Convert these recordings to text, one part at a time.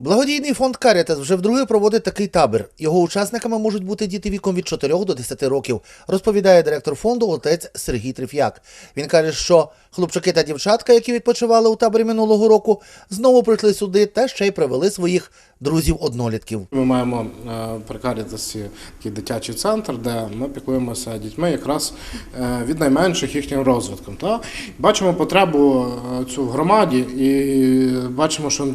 Благодійний фонд Карітас вже вдруге проводить такий табір. Його учасниками можуть бути діти віком від 4 до 10 років, розповідає директор фонду отець Сергій Триф'як. Він каже, що хлопчики та дівчатка, які відпочивали у таборі минулого року, знову прийшли сюди та ще й привели своїх друзів-однолітків. Ми маємо е, при Карітасі такий дитячий центр, де ми піклуємося дітьми якраз е, від найменших їхнім розвитком. Та? Бачимо потребу е, цю в громаді і бачимо, що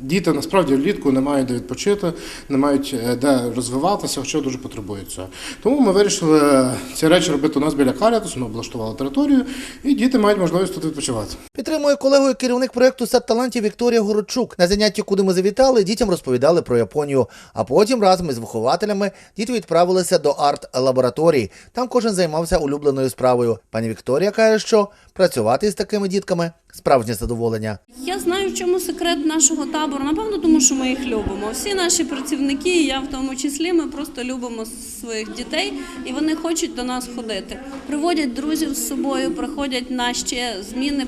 діти насправді влітку не мають де відпочити, не мають е, де розвиватися, хоча дуже потребують цього. Тому ми вирішили ці речі робити у нас біля Карітасу, ми облаштували територію, і діти мають можливість тут відпочивати. Підтримує колегою керівник проєкту Сад талантів Вікторія Городчук. На занятті, куди ми завітали, дітям розповідали про Японію. А потім разом із вихователями діти відправилися до арт-лабораторії. Там кожен займався улюбленою справою. Пані Вікторія каже, що працювати з такими дітками справжнє задоволення. Я знаю, в чому секрет нашого табору. Напевно, тому що ми їх любимо. Всі наші працівники, я в тому числі, ми просто любимо своїх дітей, і вони хочуть до нас ходити. Приводять друзів з собою, приходять на ще зміни.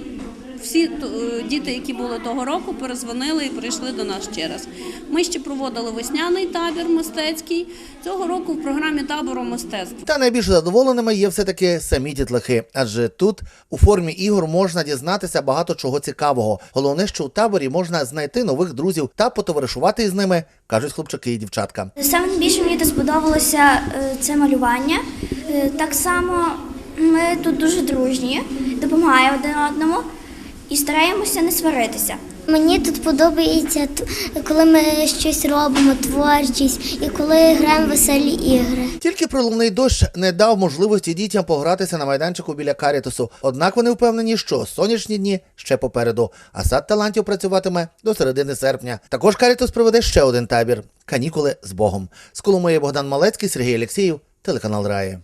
Всі е, діти, які були того року, перезвонили і прийшли до нас ще раз. Ми ще проводили весняний табір мистецький. Цього року в програмі табору мистецтв. Та найбільш задоволеними є все-таки самі дітлахи, адже тут у формі ігор можна дізнатися багато чого цікавого. Головне, що у таборі можна знайти нових друзів та потоваришувати із ними, кажуть хлопчики і дівчатка. Саме більше мені сподобалося е, це малювання. Е, Так само ми тут дуже дружні, допомагаємо один одному і стараємося не сваритися. Мені тут подобається, т- коли ми щось робимо, творчість, і коли граємо веселі ігри. Тільки проливний дощ не дав можливості дітям погратися на майданчику біля Карітасу. Однак вони впевнені, що сонячні дні ще попереду, а сад талантів працюватиме до середини серпня. Також Карітас проведе ще один табір канікули з Богом. З Коломиї Богдан Малецький, Сергій Алєксєєв, телеканал Раї.